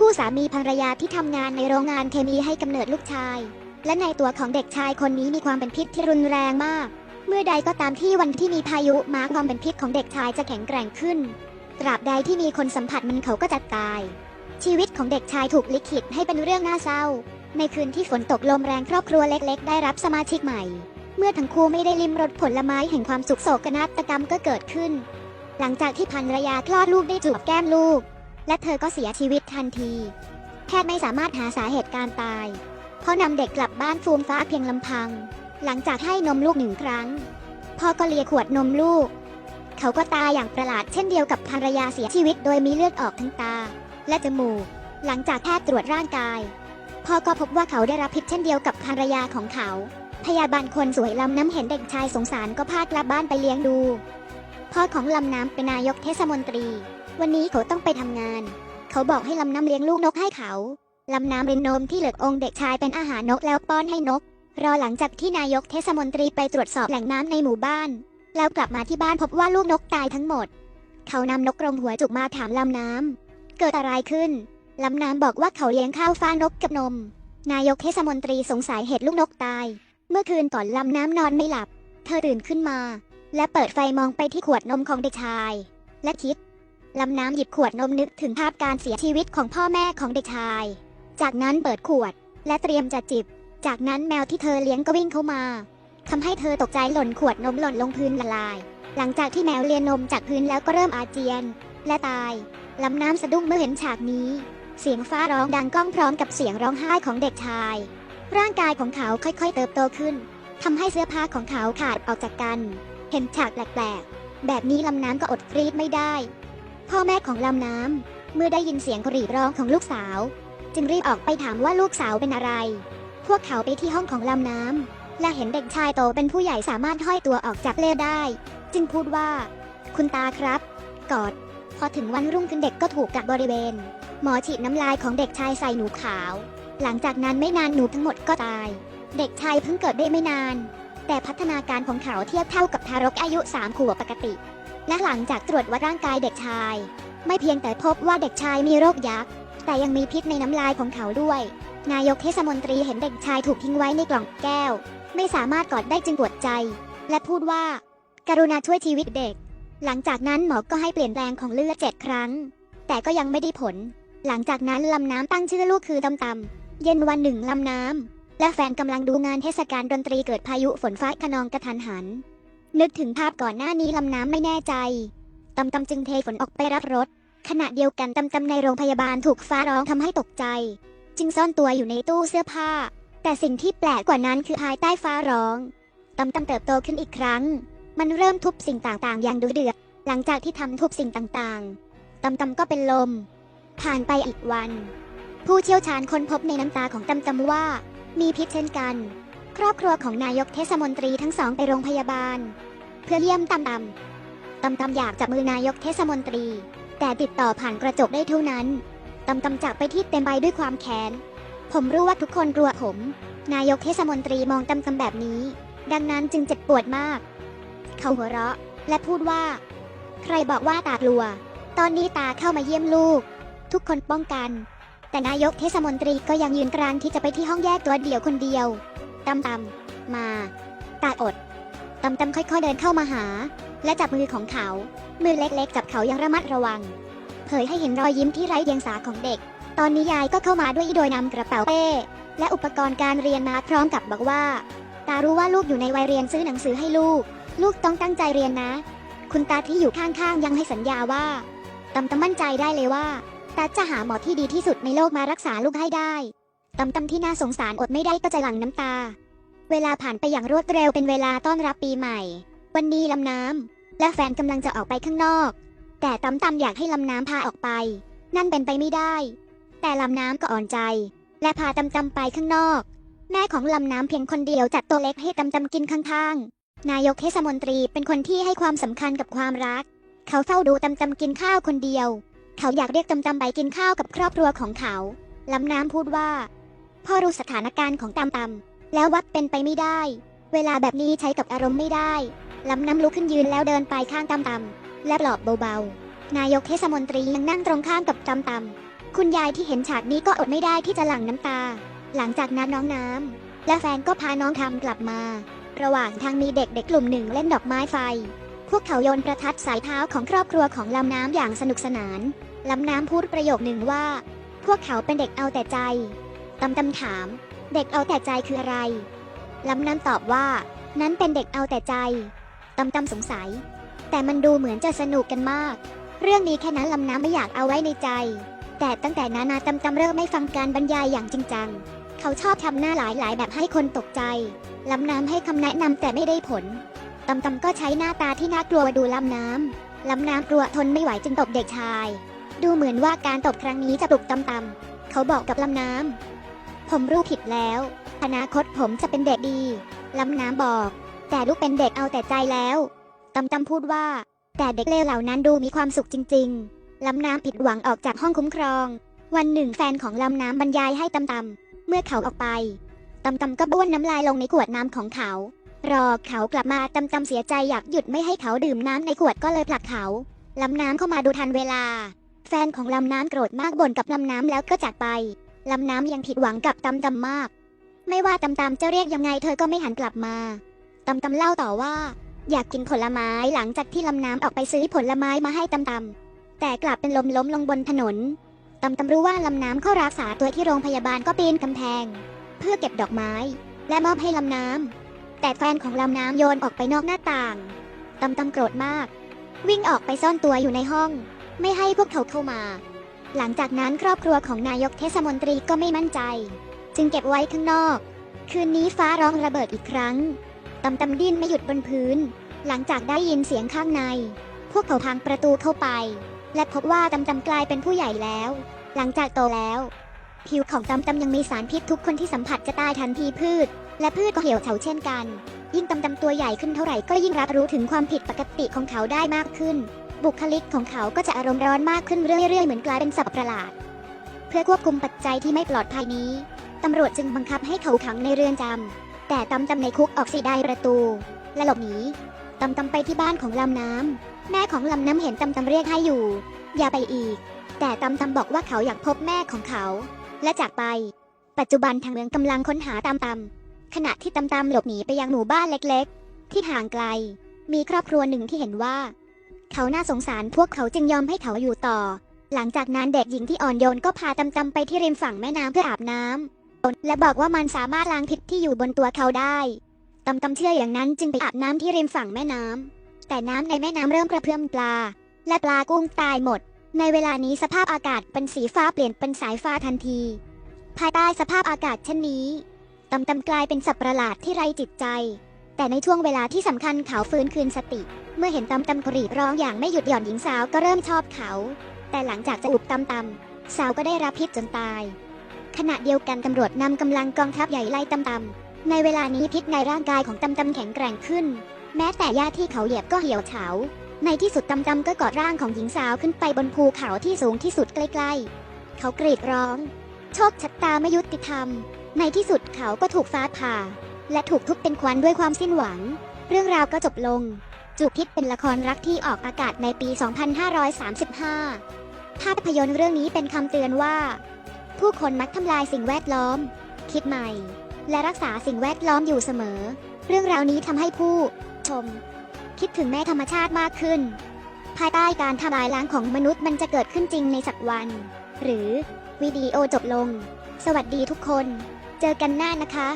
คู่สามีภรรยาที่ทำงานในโรงงานเคมีให้กำเนิดลูกชาย และในตัวของเด็กชายคนนี้มีความเป็นพิษที่รุนแรงมาก เมื่อใดก็ตามที่วันที่มีพายุมาความเป็นพิษของเด็กชายจะแข็งแกร่งขึ้น ตราบใดที่มีคนสัมผัสมันเขาก็จะตาย ชีวิตของเด็กชายถูกลิขิตให้เป็นเรื่องน่าเศร้า ในคืนที่ฝนตกลมแรงครอบครัวเล็ก ๆ ได้รับสมาชิกใหม่ เมื่อทั้งคู่ไม่ได้ลิมรสผลไม้แห่งความสุขโศกนาฏกรรมก็เกิดขึ้น หลังจากที่ภรรยาคลอดลูกได้จูบแก้มลูก และเธอก็เสียชีวิตทันที แพทย์ไม่สามารถหาสาเหตุการตาย เพราะนำเด็กกลับบ้านฟูมฟ้าเพียงลำพัง หลังจากให้นมลูกหนึ่งครั้ง พ่อก็เลียขวดนมลูก เขาก็ตายอย่างประหลาดเช่นเดียวกับภรรยาเสียชีวิตโดยมีเลือดออกทั้งตา และจมูก หลังจากแพทย์ตรวจร่างกาย พ่อก็พบว่าเขาได้รับพิษเช่นเดียวกับภรรยาของเขา พยาบาลคนสวยลำน้ำเห็นเด็กชายสงสารก็พากลับบ้านไปเลี้ยงดู พ่อของลำน้ำเป็นนายกเทศมนตรี วันนี้เขาต้องไปทำงาน เขาบอกให้ลำน้ำเลี้ยงลูกนกให้เขาลำน้ำรินนมที่เหลือองค์เด็กชายเป็นอาหารนกแล้วป้อนให้นก รอหลังจากที่นายกเทศมนตรีไปตรวจสอบแหล่งน้ำในหมู่บ้าน แล้วกลับมาที่บ้านพบว่าลูกนกตายทั้งหมด เขานำนกกรงหัวจุกมาถามลำน้ำเกิดอะไรขึ้นลำน้ำบอกว่าเขาเลี้ยงข้าวฟ้านกกับนม นายกเทศมนตรีสงสัยเหตุลูกนกตาย เมื่อคืนก่อนลำน้ำนอนไม่หลับ เธอตื่นขึ้นมา และเปิดไฟมองไปที่ขวดนมของเด็กชาย และคิด ลำน้ำหยิบขวดนมนึกถึงภาพการเสียชีวิตของพ่อแม่ของเด็กชาย จากนั้นเปิดขวด และเตรียมจะจิบ จากนั้นแมวที่เธอเลี้ยงก็วิ่งเข้ามาทำให้เธอตกใจหล่นขวดนมหล่นลงพื้นละลาย หลังจากที่แมวเลียนนมจากพื้นแล้วก็เริ่มอาเจียน และตายลำน้ำสะดุ้งเมื่อเห็นฉากนี้ เสียงฟ้าร้องดังก้องพร้อมกับเสียงร้องไห้ของเด็กชาย ร่างกายของเขาค่อยๆ เติบโตขึ้นทำให้เสื้อผ้าของเขาขาดออกจากกัน เห็นฉากแปลกๆแบบนี้ลำน้ำก็อดกรีดไม่ได้ พ่อแม่ของลำน้ำเมื่อได้ยินเสียงกรีดร้องของลูกสาว จึงรีบออกไปถามว่าลูกสาวเป็นอะไร พวกเขาไปที่ห้องของลำน้ำและเห็นเด็กชายโตเป็นผู้ใหญ่สามารถห้อยตัวออกจากเปลได้ จึงพูดว่า คุณตาครับ กอด พอถึงวันรุ่งขึ้นเด็กก็ถูกกักบริเวณ หมอฉีดน้ำลายของเด็กชายใส่หนูขาว หลังจากนั้นไม่นานหนูทั้งหมดก็ตาย เด็กชายเพิ่งเกิดได้ไม่นาน แต่พัฒนาการของเขาเทียบเท่ากับทารกอายุ3ขวบปกติ และหลังจากตรวจวัดร่างกายเด็กชาย ไม่เพียงแต่พบว่าเด็กชายมีโรคยักษ์ แต่ยังมีพิษในน้ำลายของเขาด้วย นายกเทศมนตรีเห็นเด็กชายถูกทิ้งไว้ในกล่องแก้ว ไม่สามารถกอดได้จึงปวดใจ และพูดว่าการุณาช่วยชีวิตเด็ก หลังจากนั้นหมอก็ให้เปลี่ยนแปลงของเลือดเจ็ดครั้ง แต่ก็ยังไม่ได้ผล หลังจากนั้นลำน้ำตั้งชื่อลูกคือตำตำเย็นวันหนึ่งลำน้ำและแฟนกำลังดูงานเทศกาลดนตรีเกิดพายุฝนฟ้าขนองกระทันหัน นึกถึงภาพก่อนหน้านี้ลำน้ำไม่แน่ใจตำตำจึงเทฝนออกไปรับรถ ขณะเดียวกันตำตำในโรงพยาบาลถูกฟ้าร้องทำให้ตกใจ จึงซ่อนตัวอยู่ในตู้เสื้อผ้า แต่สิ่งที่แปลกกว่านั้นคือภายใต้ฟ้าร้องตำตำเติบโตขึ้นอีกครั้ง มันเริ่มทุบสิ่งต่างๆ อย่างดุเดือดหลังจากที่ทำทุบสิ่งต่างๆตำตำก็เป็นลม ผ่านไปอีกวัน ผู้เชี่ยวชาญค้นพบในน้ำตาของตำตำว่า มีพิษเช่นกัน ครอบครัวของนายกเทศมนตรีทั้งสองไปโรงพยาบาล เพื่อเยี่ยมตำตำตำตำอยากจับมือนายกเทศมนตรี แต่ติดต่อผ่านกระจกได้เท่านั้นตำตำจากไปที่เต็มไปด้วยความแค้น ผมรู้ว่าทุกคนกลัวผม นายกเทศมนตรีมองตำตำแบบนี้ ดังนั้นจึงเจ็บปวดมาก เขาหัวเราะและพูดว่า ใครบอกว่าตากลัว ตอนนี้ตาเข้ามาเยี่ยมลูก ทุกคนป้องกัน แต่นายกเทศมนตรีก็ยังยืนกรานที่จะไปที่ห้องแยกตัวเดียวคนเดียวตำตำมา ตาอด ตำตำค่อยๆเดินเข้ามาหา และจับมือของเขา มือเล็กๆจับเขาอย่างระมัดระวัง เผยให้เห็นรอยยิ้มที่ไร้เดียงสาของเด็ก ตอนนี้ยายก็เข้ามาด้วยโดยนำกระเป๋าเป้ และอุปกรณ์การเรียนมาพร้อมกับบอกว่า ตารู้ว่าลูกอยู่ในวัยเรียนซื้อหนังสือให้ลูก ลูกต้องตั้งใจเรียนนะ คุณตาที่อยู่ข้างๆยังให้สัญญาว่าตำตำมั่นใจได้เลยว่าตาจะหาหมอที่ดีที่สุดในโลกมารักษาลูกให้ได้ตำตำที่น่าสงสารอดไม่ได้ก็จะหลั่งน้ำตา เวลาผ่านไปอย่างรวดเร็วเป็นเวลาต้อนรับปีใหม่ วันนี้ลำน้ำและแฟนกำลังจะออกไปข้างนอก แต่ตำตำอยากให้ลำน้ำพาออกไป นั่นเป็นไปไม่ได้ แต่ลำน้ำก็อ่อนใจ และพาตำตำไปข้างนอก แม่ของลำน้ำเพียงคนเดียวจัดตัวเล็กให้ตำตำกินข้างๆนายกเทศมนตรีเป็นคนที่ให้ความสำคัญกับความรัก เขาเฝ้าดูตำตำกินข้าวคนเดียว เขาอยากเรียกตำตำไปกินข้าวกับครอบครัวของเขาลำน้ำพูดว่าพ่อรู้สถานการณ์ของตำตำ แล้ววัดเป็นไปไม่ได้ เวลาแบบนี้ใช้กับอารมณ์ไม่ได้ลำน้ำลุกขึ้นยืนแล้วเดินไปข้างตำตำและปลอบเบาๆ นายกเทศมนตรียังนั่งตรงข้ามกับตำตำคุณยายที่เห็นฉากนี้ก็อดไม่ได้ที่จะหลั่งน้ำตา หลังจากนั้นน้องน้ำและแฟนก็พาน้องทำกลับมา ระหว่างทางมีเด็กๆกลุ่มหนึ่งเล่นดอกไม้ไฟ พวกเขาโยนประทัดสายเท้าของครอบครัวของลำน้ำอย่างสนุกสนาน ลำน้ำพูดประโยคหนึ่งว่า พวกเขาเป็นเด็กเอาแต่ใจตำตำถาม เด็กเอาแต่ใจคืออะไร ลำน้ำตอบว่า นั้นเป็นเด็กเอาแต่ใจตำตำสงสัย แต่มันดูเหมือนจะสนุกกันมาก เรื่องนี้แค่นั้นลำน้ำไม่อยากเอาไว้ในใจ แต่ตั้งแต่นั้นาตำตำเริ่มไม่ฟังการบรรยายอย่างจริงจัง เขาชอบทำหน้าหลายๆ แบบให้คนตกใจ ลำน้ำให้คำแนะนำแต่ไม่ได้ผลตำตำก็ใช้หน้าตาที่น่ากลัวดูลำน้ำลำน้ำกลัวทนไม่ไหวจึงตบเด็กชาย ดูเหมือนว่าการตบครั้งนี้จะปลุกตำตำเขาบอกกับลำน้ำ ผมรู้ผิดแล้ว อนาคตผมจะเป็นเด็กดีลำน้ำบอก แต่ลูกเป็นเด็กเอาแต่ใจแล้วตำตำพูดว่า แต่เด็กเลวเหล่านั้นดูมีความสุขจริง ๆลำน้ำผิดหวังออกจากห้องคุ้มครอง วันหนึ่งแฟนของลำน้ำบรรยายให้ตำตำเมื่อเขาออกไปตำตำก็บ้วนน้ำลายลงในขวดน้ำของเขา รอเขากลับมาตำตำเสียใจอยากหยุดไม่ให้เขาดื่มน้ำในขวดก็เลยผลักเขาลำน้ำเข้ามาดูทันเวลา แฟนของลำน้ำโกรธมากบ่นกับลำน้ำแล้วก็จากไป ลำน้ำยังผิดหวังกับตำตำมาก ไม่ว่าตำตำจะเรียกยังไงเธอก็ไม่หันกลับมาตำตำเล่าต่อว่า อยากกินผลไม้หลังจากที่ลำน้ำออกไปซื้อผลไม้มาให้ตำตำแต่กลับเป็นลมล้มลงบนถนนตำตำรู้ว่าลำน้ำเข้ารักษาตัวที่โรงพยาบาลก็ปีนกำแพง เพื่อเก็บดอกไม้ และมอบให้ลำน้ำแต่แฟนของลำน้ำโยนออกไปนอกหน้าต่างตำตำโกรธมาก วิ่งออกไปซ่อนตัวอยู่ในห้อง ไม่ให้พวกเขาเข้ามา หลังจากนั้นครอบครัวของนายกเทศมนตรีก็ไม่มั่นใจ จึงเก็บไว้ข้างนอก คืนนี้ฟ้าร้องระเบิดอีกครั้งตำตำดิ้นไม่หยุดบนพื้น หลังจากได้ยินเสียงข้างใน พวกเขาพังประตูเข้าไป และพบว่าตำตำกลายเป็นผู้ใหญ่แล้ว หลังจากโตแล้ว ผิวของตำตำยังมีสารพิษทุกคนที่สัมผัสจะตายทันทีพืช และพืชก็เหี่ยวเฉาเช่นกัน ยิ่งตำตำตัวใหญ่ขึ้นเท่าไหร่ก็ยิ่งรับรู้ถึงความผิดปกติของเขาได้มากขึ้น บุคลิกของเขาก็จะอารมณ์ร้อนมากขึ้นเรื่อยๆ เหมือนกลายเป็นสัตว์ประหลาด เพื่อควบคุมปัจจัยที่ไม่ปลอดภัยนี้ ตำรวจจึงบังคับให้เขาขังในเรือนจำ แต่ตำตำในคุกออกสีได้ประตู และหลบหนี ตำตำไปที่บ้านของลำน้ำ แม่ของลำน้ำเห็นตำตำเรียกให้อยู่ อย่าไปอีก แต่ตำตำบอกว่าเขาอยากพบแม่ของเขา และจากไป ปัจจุบันทางเมืองกำลังค้นหาตำตำขณะที่ตำตำหลบหนีไปยังหมู่บ้านเล็ก ๆ ที่ห่างไกล มีครอบครัวหนึ่งที่เห็นว่า เขาน่าสงสารพวกเขาจึงยอมให้เขาอยู่ต่อ หลังจากนั้นเด็กหญิงที่อ่อนโยนก็พาตำตำไปที่ริมฝั่งแม่น้ำเพื่ออาบน้ำและบอกว่ามันสามารถล้างพิษที่อยู่บนตัวเขาได้ตำตำเชื่ออย่างนั้นจึงไปอาบน้ำที่ริมฝั่งแม่น้ำแต่น้ำในแม่น้ำเริ่มกระเพื่อมปลา และปลากุ้งตายหมด ในเวลานี้สภาพอากาศเป็นสีฟ้าเปลี่ยนเป็นสายฟ้าทันที ภายใต้สภาพอากาศเช่นนี้ตำตำกลายเป็นสัตว์ประหลาดที่ไร้จิตใจ แต่ในช่วงเวลาที่สำคัญเขาฟื้นคืนสติ เมื่อเห็นตำตำกรีดร้องอย่างไม่หยุดหย่อนหญิงสาวก็เริ่มชอบเขา แต่หลังจากจะอุบตำตำสาวก็ได้รับพิษจนตาย ขณะเดียวกันตำรวจนำกำลังกองทัพใหญ่ไล่ตำตำในเวลานี้พิษในร่างกายของตำตำแข็งแกร่งขึ้น แม้แต่หญ้าที่เขาเหยียบก็เหี่ยวเฉา ในที่สุดตำตำก็กอดร่างของหญิงสาวขึ้นไปบนภูเขาที่สูงที่สุดใกล้ ๆ เขากรีดร้อง โชคชะตาไม่ยุติธรรม ในที่สุดเขาก็ถูกฟ้าผ่า และถูกทุบเป็นควันด้วยความสิ้นหวัง เรื่องราวก็จบลง จูบพิษเป็นละครรักที่ออกอากาศในปี 2535 ภาพยนตร์เรื่องนี้เป็นคำเตือนว่า ผู้คนมักทำลายสิ่งแวดล้อม คิดใหม่ และรักษาสิ่งแวดล้อมอยู่เสมอ เรื่องราวนี้ทำให้ผู้ ชม คิดถึงแม่ธรรมชาติมากขึ้น ภายใต้การทำลายล้างของมนุษย์มันจะเกิดขึ้นจริงในสักวัน หรือวิดีโอจบลง สวัสดีทุกคน เจอกันหน้านะคะ